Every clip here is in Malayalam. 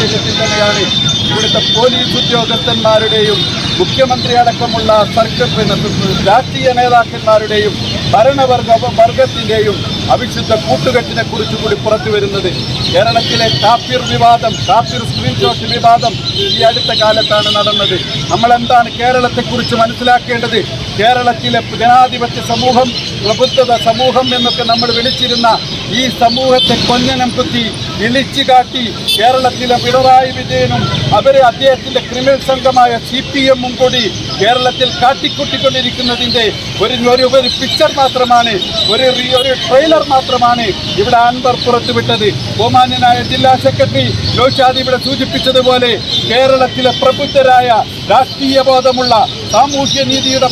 Thank you. തന്നെയാണ് ഇവിടുത്തെ പോലീസ് ഉദ്യോഗസ്ഥന്മാരുടെയും മുഖ്യമന്ത്രി അടക്കമുള്ള സർക്കാർ രാഷ്ട്രീയ നേതാക്കന്മാരുടെയും ഭരണവർഗ വർഗത്തിന്റെയും അവിശുദ്ധ കൂട്ടുകെട്ടിനെ കുറിച്ച് കൂടി പുറത്തു വരുന്നത് കേരളത്തിലെ കാപ്പിർ വിവാദം കാപ്പിർ സ്ക്രീൻഷോട്ട് വിവാദം ഈ അടുത്ത കാലത്താണ് നടന്നത്. നമ്മൾ എന്താണ് കേരളത്തെക്കുറിച്ച് മനസ്സിലാക്കേണ്ടത്? കേരളത്തിലെ ജനാധിപത്യ സമൂഹം പ്രബുദ്ധത സമൂഹം എന്നൊക്കെ നമ്മൾ വിളിച്ചിരുന്ന ഈ സമൂഹത്തെ കൊഞ്ഞനം കുത്തി വിളിച്ചു കാട്ടി കേരളത്തിലെ പിണറായി വിജയനും അവരെ അദ്ദേഹത്തിന്റെ ക്രിമിനൽ സംഘമായ സി പി എമ്മും കൂടി കേരളത്തിൽ കാട്ടിക്കൂട്ടിക്കൊണ്ടിരിക്കുന്നതിന്റെ ഒരു ഒരു ഒരു പിക്ചർ മാത്രമാണ് ഒരു ഒരു ട്രെയിലർ മാത്രമാണ് ഇവിടെ അൻവർ പുറത്തുവിട്ടത്. ബഹുമാന്യനായ ജില്ലാ സെക്രട്ടറി നൌഷാദ് ഇവിടെ സൂചിപ്പിച്ചതുപോലെ കേരളത്തിലെ പ്രബുദ്ധരായ രാഷ്ട്രീയ ബോധമുള്ള സാമൂഹ്യ നീതിയുടെ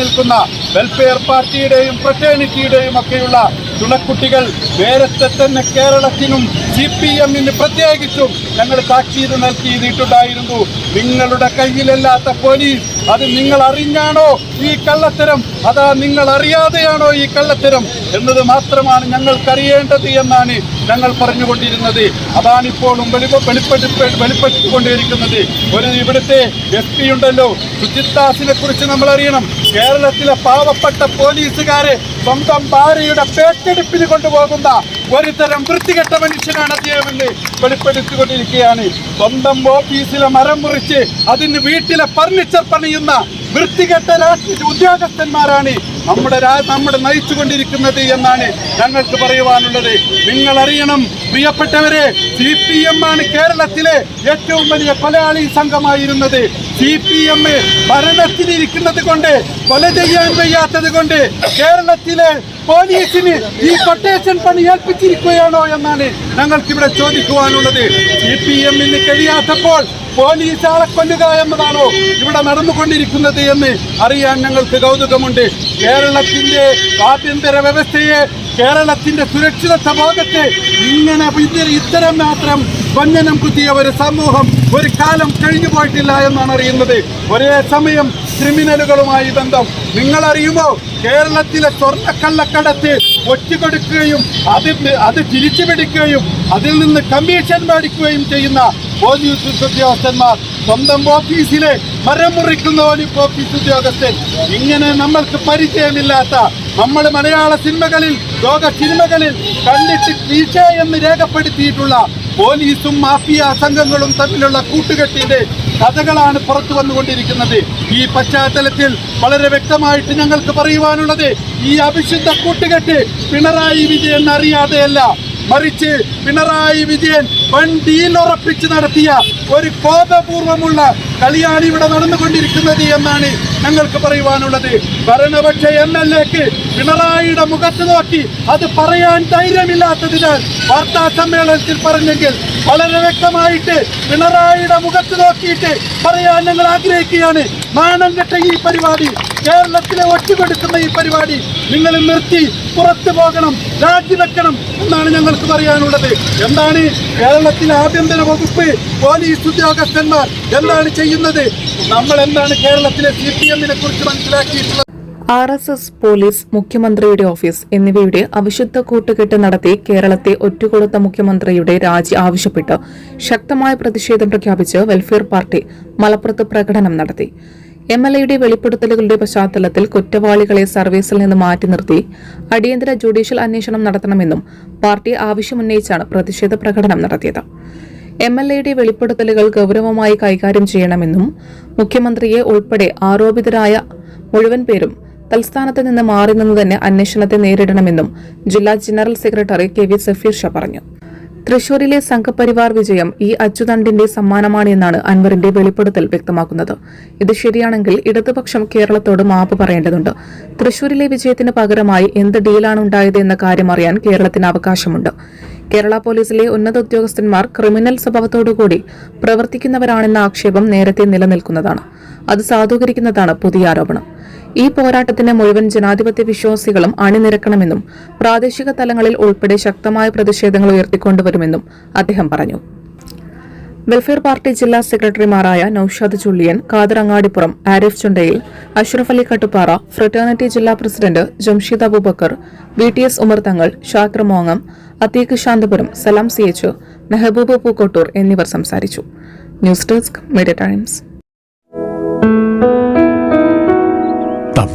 നിൽക്കുന്ന വെൽഫെയർ പാർട്ടിയുടെയും ഫ്രട്ടേണിറ്റിയുടെയും ഒക്കെയുള്ള തുണക്കുട്ടികൾ നേരത്തെ തന്നെ കേരളത്തിനും സി പി എമ്മിന് പ്രത്യേകിച്ചും ഞങ്ങൾ താക്കീത് നൽകിയിട്ടുണ്ടായിരുന്നു. നിങ്ങളുടെ കയ്യിലല്ലാത്ത പോലീസ് അത് നിങ്ങൾ അറിഞ്ഞാണോ ഈ കള്ളത്തരം? അതാ നിങ്ങൾ അറിയാതെയാണോ ഈ കള്ളത്തരം? എന്നത് മാത്രമാണ് ഞങ്ങൾക്കറിയേണ്ടത് എന്നാണ് ഞങ്ങൾ പറഞ്ഞുകൊണ്ടിരുന്നത്. അതാണിപ്പോഴും വെളിപ്പ വെളിപ്പെടുത്തി വെളിപ്പെടുത്തിക്കൊണ്ടിരിക്കുന്നത് ഒരു ഇവിടുത്തെ എസ് പി ഉണ്ടല്ലോ. സുജിത്താസിനെ കുറിച്ച് നമ്മൾ അറിയണം കേരളത്തിലെ പാവപ്പെട്ട പോലീസുകാരെ സ്വന്തം ഭാര്യയുടെ പേറ്റെടുപ്പിന് കൊണ്ടുപോകുന്ന ഒരു തരം വൃത്തികെട്ട മനുഷ്യനാണ് അദ്ദേഹമെന്ന് വെളിപ്പെടുത്തിക്കൊണ്ടിരിക്കുകയാണ്. സ്വന്തം ഓഫീസിലെ മരം മുറിച്ച് അതിന് വീട്ടിലെ ഫർണിച്ചർ പണിയുന്ന വൃത്തികെട്ട രാഷ്ട്രീയ ഉദ്യോഗസ്ഥന്മാരാണ് നമ്മുടെ നമ്മുടെ നയിച്ചുകൊണ്ടിരിക്കുന്നത് എന്നാണ് ഞങ്ങൾക്ക് പറയുവാനുള്ളത്. നിങ്ങൾ അറിയണം പ്രിയപ്പെട്ടവരെ സി പി എം ആണ് കേരളത്തിലെ ഏറ്റവും വലിയ കൊലയാളി സംഘമായിരുന്നത്. സി പി എം ഭരണത്തിലിരിക്കുന്നത് കൊണ്ട് കൊല ചെയ്യാൻ വയ്യാത്തത് കൊണ്ട് കേരളത്തിലെ പോലീസിന് ഈ കൊട്ടേഷൻ പണി ഏൽപ്പിച്ചിരിക്കുകയാണോ എന്നാണ് ഞങ്ങൾക്കിവിടെ ചോദിക്കുവാനുള്ളത്. സി പി എമ്മിന് കഴിയാത്തപ്പോൾ പോലീസ് ആളെ കൊല്ലുക എന്നതാണോ ഇവിടെ നടന്നുകൊണ്ടിരിക്കുന്നത് എന്ന് അറിയാൻ ഞങ്ങൾക്ക് കൗതുകമുണ്ട്. കേരളത്തിന്റെ ആഭ്യന്തര വ്യവസ്ഥയെ കേരളത്തിന്റെ സുരക്ഷിതത്വ ഭാഗത്തെ ഇങ്ങനെ ഇത് ഇത്തരം മാത്രം വഞ്ചനം കുത്തിയ ഒരു സമൂഹം ഒരു കാലം കഴിഞ്ഞു പോയിട്ടില്ല എന്നാണ് അറിയുന്നത്. ഒരേ സമയം ക്രിമിനലുകളുമായി ബന്ധം. നിങ്ങൾ അറിയുമോ കേരളത്തിലെ സ്വർണക്കള്ളക്കടത്ത് ഒറ്റുകൊടുക്കുകയും അത് അത് തിരിച്ചു പിടിക്കുകയും അതിൽ നിന്ന് കമ്മീഷൻ മേടിക്കുകയും ചെയ്യുന്ന പോലീസ് ഉദ്യോഗസ്ഥന്മാർ സ്വന്തം ഓഫീസിലെ മരം മുറിക്കുന്ന പോലീസ് ഓഫീസ് ഉദ്യോഗസ്ഥൻ. ഇങ്ങനെ നമ്മൾക്ക് പരിചയമില്ലാത്ത നമ്മൾ മലയാള സിനിമകളിൽ ലോക സിനിമകളിൽ കണ്ടിട്ട് ക്ലീശ എന്ന് രേഖപ്പെടുത്തിയിട്ടുള്ള പോലീസും മാഫിയ സംഘങ്ങളും തമ്മിലുള്ള കൂട്ടുകെട്ടിന്റെ കഥകളാണ് പുറത്തു വന്നുകൊണ്ടിരിക്കുന്നത്. ഈ പശ്ചാത്തലത്തിൽ വളരെ വ്യക്തമായിട്ട് ഞങ്ങൾക്ക് പറയുവാനുള്ളത് ഈ അഭിഷിദ്ധ കൂട്ടുകെട്ട് പിണറായി വിജയൻ അറിയാതെയല്ല. മറിച്ച് പിണറായി വിജയൻ വണ്ടിയിൽ ഉറപ്പിച്ച് നടത്തിയ ഒരു കോപപൂർവമുള്ള കളിയാണ് ഇവിടെ നടന്നുകൊണ്ടിരിക്കുന്നത് എന്നാണ് ഞങ്ങൾക്ക് പറയുവാനുള്ളത്. ഭരണപക്ഷ എം എൽ എക്ക് പിണറായിയുടെ മുഖത്ത് നോക്കി അത് പറയാൻ ധൈര്യമില്ലാത്തതിനാൽ വാർത്താ സമ്മേളനത്തിൽ പറഞ്ഞെങ്കിൽ വളരെ വ്യക്തമായിട്ട് പിണറായിയുടെ മുഖത്ത് നോക്കിയിട്ട് പറയാൻ ഞങ്ങൾ ആഗ്രഹിക്കുകയാണ്. നാണം കെട്ട ഈ പരിപാടി കേരളത്തിലെ ഒറ്റുകൊടുക്കുന്ന ഈ പരിപാടി നിങ്ങൾ നിർത്തി പുറത്തു പോകണം രാജിവെക്കണം എന്നാണ് ഞങ്ങൾക്ക് പറയാനുള്ളത്. എന്താണ് കേരളത്തിലെ ആഭ്യന്തര വകുപ്പ് പോലീസ് ഉദ്യോഗസ്ഥന്മാർ എന്താണ് ചെയ്യുന്നത്? നമ്മൾ എന്താണ് കേരളത്തിലെ സി പി എമ്മിനെ കുറിച്ച് മനസ്സിലാക്കിയിട്ടുള്ളത്? ആർ എസ് എസ് പോലീസ് മുഖ്യമന്ത്രിയുടെ ഓഫീസ് എന്നിവയുടെ അവിശുദ്ധ കൂട്ടുകെട്ട് നടത്തി കേരളത്തെ ഒറ്റുകൊടുത്ത മുഖ്യമന്ത്രിയുടെ രാജി ആവശ്യപ്പെട്ട്. ശക്തമായ പ്രതിഷേധം പ്രഖ്യാപിച്ച് വെൽഫെയർ പാർട്ടി മലപ്പുറത്ത് പ്രകടനം നടത്തി. എം എൽ എയുടെ വെളിപ്പെടുത്തലുകളുടെ പശ്ചാത്തലത്തിൽ കുറ്റവാളികളെ സർവീസിൽ നിന്ന് മാറ്റി നിർത്തി അടിയന്തര ജുഡീഷ്യൽ അന്വേഷണം നടത്തണമെന്നും പാർട്ടി ആവശ്യമുന്നയിച്ചാണ് പ്രതിഷേധ പ്രകടനം നടത്തിയത്. എം എൽ എയുടെ വെളിപ്പെടുത്തലുകൾ ഗൌരവമായി കൈകാര്യം ചെയ്യണമെന്നും മുഖ്യമന്ത്രിയെ ഉൾപ്പെടെ ആരോപിതരായ മുഴുവൻ പേരും തൽസ്ഥാനത്ത് നിന്ന് മാറി നിന്ന് തന്നെ അന്വേഷണത്തെ നേരിടണമെന്നും ജില്ലാ general secretary K V Safeer Shah പറഞ്ഞു. തൃശൂരിലെ സംഘപരിവാർ വിജയം ഈ അച്യുതണ്ടിന്റെ സമ്മാനമാണ് എന്നാണ് അൻവറിന്റെ വെളിപ്പെടുത്തൽ വ്യക്തമാക്കുന്നത്. ഇത് ശരിയാണെങ്കിൽ ഇടതുപക്ഷം കേരളത്തോട് മാപ്പ് പറയേണ്ടതുണ്ട്. തൃശൂരിലെ വിജയത്തിന് പകരമായി എന്ത് ഡീലാണ് ഉണ്ടായത് എന്ന കാര്യം അറിയാൻ കേരളത്തിന് അവകാശമുണ്ട്. കേരള പോലീസിലെ ഉന്നത ഉദ്യോഗസ്ഥന്മാർ ക്രിമിനൽ സ്വഭാവത്തോടുകൂടി പ്രവർത്തിക്കുന്നവരാണെന്ന ആക്ഷേപം നേരത്തെ നിലനിൽക്കുന്നതാണ്. അത് സാധൂകരിക്കുന്നതാണ് പുതിയ ആരോപണം. ഈ പോരാട്ടത്തിന് മുഴുവൻ ജനാധിപത്യ വിശ്വാസികളും അണിനിരക്കണമെന്നും പ്രാദേശിക തലങ്ങളിൽ ഉൾപ്പെടെ ശക്തമായ പ്രതിഷേധങ്ങൾ ഉയർത്തിക്കൊണ്ടുവരുമെന്നും അദ്ദേഹം പറഞ്ഞു. വെൽഫെയർ പാർട്ടി ജില്ലാ സെക്രട്ടറിമാരായ നൌഷാദ് ചുള്ളിയൻ ഖാദർ ആരിഫ് ചുണ്ടയിൽ അഷ്റഫ് അലി കട്ടുപ്പാറ ഫ്രട്ടേണിറ്റി ജില്ലാ president Jamsheed Aboobacker V T S Umar Thangal Shakar മോങ്ങം Atheeq Santhapuram Salam C H Mehboob Pookkottur എന്നിവർ സംസാരിച്ചു. News desk Media Times.